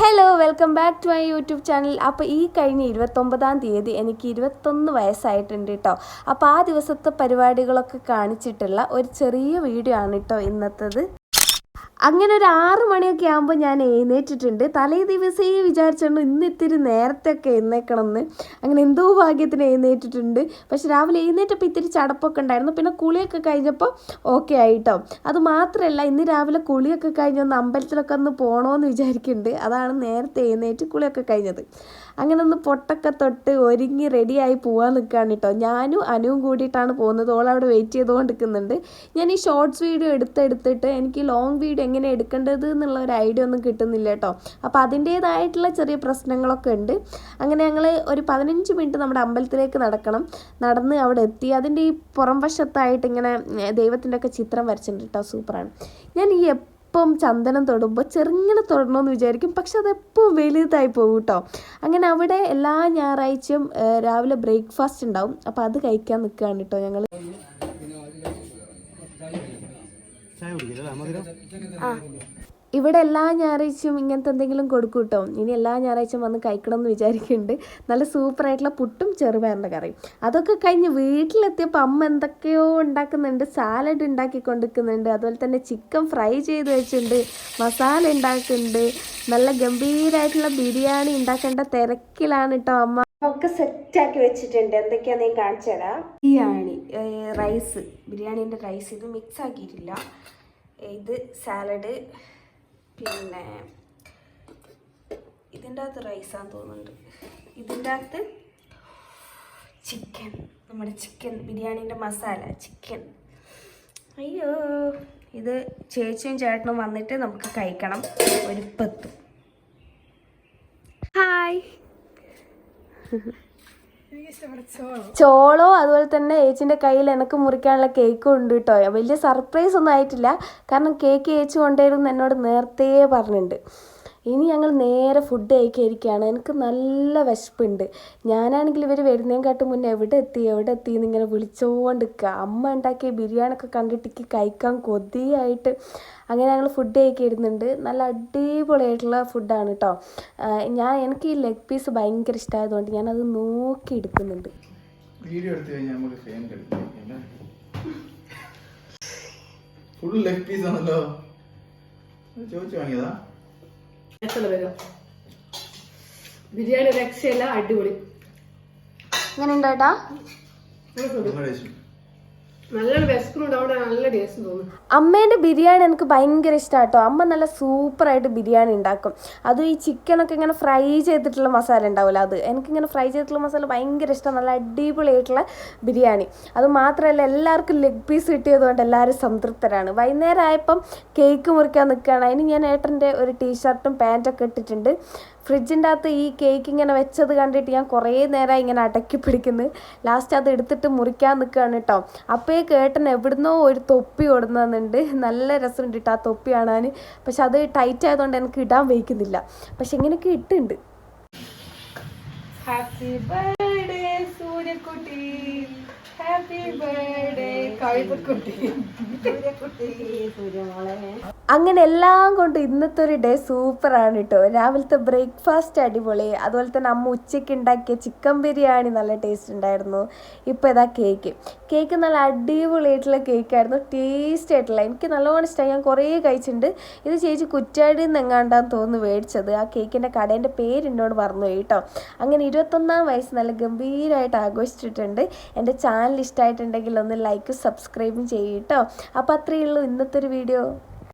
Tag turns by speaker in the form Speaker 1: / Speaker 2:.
Speaker 1: Hello welcome back to my YouTube channel അപ്പോൾ ഈ കഴിഞ്ഞ ഇരുപത്തൊമ്പതാം തീയതി എനിക്ക് ഇരുപത്തൊന്ന് വയസ്സായിട്ടുണ്ട് കേട്ടോ അപ്പോൾ ആ ദിവസത്തെ പരിപാടികളൊക്കെ കാണിച്ചിട്ടുള്ള ഒരു ചെറിയ വീഡിയോ ആണ് കേട്ടോ ഇന്നത്തേത്. അങ്ങനെ ഒരു ആറ് മണിയൊക്കെ ആകുമ്പോൾ ഞാൻ എഴുന്നേറ്റിട്ടുണ്ട്. തലേ ദിവസേ വിചാരിച്ചിട്ടുണ്ട് ഇന്ന് ഇത്തിരി എഴുന്നേക്കണം എന്ന് അങ്ങനെ എന്തോ ഭാഗ്യത്തിന് എഴുന്നേറ്റിട്ടുണ്ട്. പക്ഷെ രാവിലെ എഴുന്നേറ്റപ്പോൾ ഇത്തിരി ചടപ്പൊക്കെ ഉണ്ടായിരുന്നു. പിന്നെ കുളിയൊക്കെ കഴിഞ്ഞപ്പോൾ ഓക്കെ ആയിട്ടോ. അത് മാത്രമല്ല ഇന്ന് രാവിലെ കുളിയൊക്കെ കഴിഞ്ഞ് ഒന്ന് അമ്പലത്തിലൊക്കെ ഒന്ന് പോകണമെന്ന് വിചാരിക്കുന്നുണ്ട് അതാണ് നേരത്തെ എഴുന്നേറ്റ് കുളിയൊക്കെ കഴിഞ്ഞത്. അങ്ങനെ ഒന്ന് പൊട്ടൊക്കെ തൊട്ട് ഒരുങ്ങി റെഡിയായി പോകാൻ നിൽക്കുകയാണ് കേട്ടോ ഞാനും അനുവും കൂടിയിട്ടാണ് പോകുന്നത്. ഓൾ അവിടെ വെയിറ്റ് ചെയ്തുകൊണ്ട് നിൽക്കുന്നുണ്ട് ഞാൻ ഈ ഷോർട്സ് വീഡിയോ എടുത്തെടുത്തിട്ട് എനിക്ക് ലോങ് വീഡിയോ എങ്ങനെ എടുക്കേണ്ടത് എന്നുള്ള ഒരു ഐഡിയ ഒന്നും കിട്ടുന്നില്ല കേട്ടോ. അപ്പോൾ അതിന്റേതായിട്ടുള്ള ചെറിയ പ്രശ്നങ്ങളൊക്കെ ഉണ്ട്. അങ്ങനെ ഞങ്ങൾ ഒരു പതിനഞ്ച് മിനിറ്റ് നമ്മുടെ അമ്പലത്തിലേക്ക് നടക്കണം. നടന്ന് അവിടെ എത്തി. അതിന്റെ ഈ പുറം വശത്തായിട്ട് ഇങ്ങനെ ദൈവത്തിന്റെ ഒക്കെ ചിത്രം വരച്ചിട്ടുണ്ട് കേട്ടോ. സൂപ്പറാണ്. ഞാൻ ഈ എപ്പം ചന്ദനം തൊടുമ്പോൾ ചെറുങ്ങനെ തൊടണമെന്ന് വിചാരിക്കും. പക്ഷെ അതെപ്പോൾ വലുതായി പോകും കേട്ടോ. അങ്ങനെ അവിടെ എല്ലാ ഞായറാഴ്ചയും രാവിലെ ബ്രേക്ക്ഫാസ്റ്റ് ഉണ്ടാവും. അപ്പോൾ അത് കഴിക്കാൻ നിൽക്കുകയാണ് കേട്ടോ ഞങ്ങൾ. ഇവിടെ എല്ലാ ഞായറാഴ്ചയും ഇങ്ങനത്തെ എന്തെങ്കിലും കൊടുക്കും കേട്ടോ ഇനി എല്ലാ ഞായറാഴ്ചയും വന്ന് കഴിക്കണം എന്ന് വിചാരിക്കുന്നുണ്ട് നല്ല സൂപ്പറായിട്ടുള്ള പുട്ടും ചെറുപയറിന്റെ കറിയും. അതൊക്കെ കഴിഞ്ഞ് വീട്ടിലെത്തിയപ്പോൾ അമ്മ എന്തൊക്കെയോ ഉണ്ടാക്കുന്നുണ്ട്. സാലഡ് ഉണ്ടാക്കി കൊണ്ടിരിക്കുന്നുണ്ട് അതുപോലെ തന്നെ ചിക്കൻ ഫ്രൈ ചെയ്ത് വെച്ചിട്ടുണ്ട്. മസാല ഉണ്ടാക്കുന്നുണ്ട്. നല്ല ഗംഭീരമായിട്ടുള്ള ബിരിയാണി ഉണ്ടാക്കേണ്ട തിരക്കിലാണ് കേട്ടോ അമ്മ. ഒക്കെ സെറ്റാക്കി വെച്ചിട്ടുണ്ട്. എന്തൊക്കെയാണ് ഞാൻ കാണിച്ചു തരാം. ബിരിയാണി. റൈസ് ബിരിയാണീന്റെ റൈസ് ഇത് മിക്സ് ആക്കിയിട്ടില്ല. ഇത് സാലഡ് പിന്നെ ഇതിന്റെ അകത്ത് റൈസാന്ന് തോന്നുന്നുണ്ട്. ഇതിന്റെ അകത്ത് ചിക്കൻ നമ്മുടെ ചിക്കൻ ബിരിയാണീന്റെ മസാല ചിക്കൻ. അയ്യോ ഇത് ചേച്ചിയും ചേട്ടനും വന്നിട്ട് നമുക്ക് കഴിക്കണം. ഒരു പത്തും. ഹായ്. ചോളോ അതുപോലെ തന്നെ ഏച്ചിന്റെ കയ്യിൽ എനിക്ക് മുറിക്കാനുള്ള കേക്കും ഉണ്ട് കേട്ടോ വലിയ സർപ്രൈസ് ഒന്നും ആയിട്ടില്ല. കാരണം കേക്ക് ഏച്ചി കൊണ്ടുവരുമെന്ന് എന്നോട് നേരത്തെ പറഞ്ഞിട്ടുണ്ട്. ഇനി ഞങ്ങൾ നേരെ ഫുഡ് കഴിക്കാതിരിക്കുകയാണ് എനിക്ക് നല്ല വിശപ്പുണ്ട്. ഞാനാണെങ്കിൽ ഇവർ വരുന്നതിനെക്കാട്ട് മുന്നേ എവിടെ എത്തി എവിടെ എത്തി എന്നിങ്ങനെ വിളിച്ചുകൊണ്ട് നിൽക്കുക അമ്മ ഉണ്ടാക്കിയ ബിരിയാണി ഒക്കെ കണ്ടിട്ട് എനിക്ക് കഴിക്കാൻ കൊതിയായിട്ട് അങ്ങനെ ഞങ്ങൾ ഫുഡ് കഴിക്കുന്നുണ്ട് നല്ല അടിപൊളിയായിട്ടുള്ള ഫുഡാണ് കേട്ടോ ഞാൻ എനിക്ക് ഈ ലെഗ് പീസ് ഭയങ്കര ഇഷ്ടമായതുകൊണ്ട് ഞാനത് നോക്കി എടുക്കുന്നുണ്ട്.
Speaker 2: വീഡിയോ കഴിഞ്ഞാൽ നമുക്ക് ഫുൾ ലെഗ് പീസ് ആണല്ലോ. ചോദിച്ചു വാങ്ങിയതാ?
Speaker 3: വരും? ബിരിയാണി രക്ഷയല്ല അടിപൊളി.
Speaker 1: അങ്ങനെ ഉണ്ടോട്ടാ അമ്മേന്റെ ബിരിയാണി എനിക്ക് ഭയങ്കര ഇഷ്ടമാട്ടോ അമ്മ നല്ല സൂപ്പർ ആയിട്ട് ബിരിയാണി ഉണ്ടാക്കും. അതും ഈ ചിക്കനൊക്കെ ഇങ്ങനെ ഫ്രൈ ചെയ്തിട്ടുള്ള മസാല ഉണ്ടാവില്ല അത്? എനിക്കിങ്ങനെ ഫ്രൈ ചെയ്തിട്ടുള്ള മസാല ഭയങ്കര ഇഷ്ടം. നല്ല അടിപൊളിയായിട്ടുള്ള ബിരിയാണി. അത് മാത്രമല്ല എല്ലാവർക്കും ലെഗ് പീസ് കിട്ടിയതുകൊണ്ട് എല്ലാവരും സംതൃപ്തരാണ്. വൈകുന്നേരം ആയപ്പം കേക്ക് മുറിക്കാൻ നിൽക്കുകയാണ് അതിന് ഞാൻ ഏട്ടന്റെ ഒരു ടീഷർട്ടും പാന്റൊക്കെ ഇട്ടിട്ടുണ്ട്. ഫ്രിഡ്ജിന്റെ അകത്ത് ഈ കേക്ക് ഇങ്ങനെ വെച്ചത് കണ്ടിട്ട് ഞാൻ കുറേ നേരം ഇങ്ങനെ അടക്കി പിടിക്കുന്നു. ലാസ്റ്റ് അത് എടുത്തിട്ട് മുറിക്കാൻ നിൽക്കുകയാണ് കേട്ടോ അപ്പോൾ കേട്ടൻ എവിടുന്നോ ഒരു തൊപ്പി ഓടുന്നുണ്ട് നല്ല രസമുണ്ട് കേട്ടോ ആ തൊപ്പി കാണാൻ. പക്ഷെ അത് ടൈറ്റ് ആയതുകൊണ്ട് എനിക്ക് ഇടാൻ വയ്ക്കുന്നില്ല പക്ഷെ ഇങ്ങനെയൊക്കെ ഇട്ടുണ്ട്.
Speaker 3: ഹാപ്പി ബർത്ത്ഡേ സൂര്യക്കുട്ടി
Speaker 1: അങ്ങനെ എല്ലാം കൊണ്ട് ഇന്നത്തെ ഒരു ഡേ സൂപ്പറാണ് കേട്ടോ രാവിലത്തെ ബ്രേക്ക്ഫാസ്റ്റ് അടിപൊളി. അതുപോലെ തന്നെ അമ്മ ഉച്ചയ്ക്ക് ഉണ്ടാക്കിയ ചിക്കൻ ബിരിയാണി നല്ല ടേസ്റ്റ് ഉണ്ടായിരുന്നു. ഇപ്പോൾ ഇതാ കേക്ക് കേക്ക് നല്ല അടിപൊളിയായിട്ടുള്ള കേക്കായിരുന്നു ടേസ്റ്റ് ആയിട്ടുള്ള. എനിക്ക് നല്ലോണം ഇഷ്ടമായി ഞാൻ കുറേ കഴിച്ചിട്ടുണ്ട്. ഇത് ചേച്ചി കുറ്റാടി എന്നെങ്ങാണ്ടാന്ന് തോന്നുന്നു മേടിച്ചത്. ആ കേക്കിന്റെ കടേന്റെ പേര് എന്നോട് പറഞ്ഞു കേട്ടോ അങ്ങനെ ഇരുപത്തൊന്നാം വയസ്സ് നല്ല ഗംഭീരമായിട്ട് ആഘോഷിച്ചിട്ടുണ്ട്. എന്റെ ചാനൽ ഇഷ്ടമായിട്ടുണ്ടെങ്കിൽ ഒന്ന് ലൈക്കും സബ്സ്ക്രൈബും ചെയ്യും കേട്ടോ അപ്പോൾ അത്രയേ ഉള്ളൂ ഇന്നത്തെ ഒരു വീഡിയോ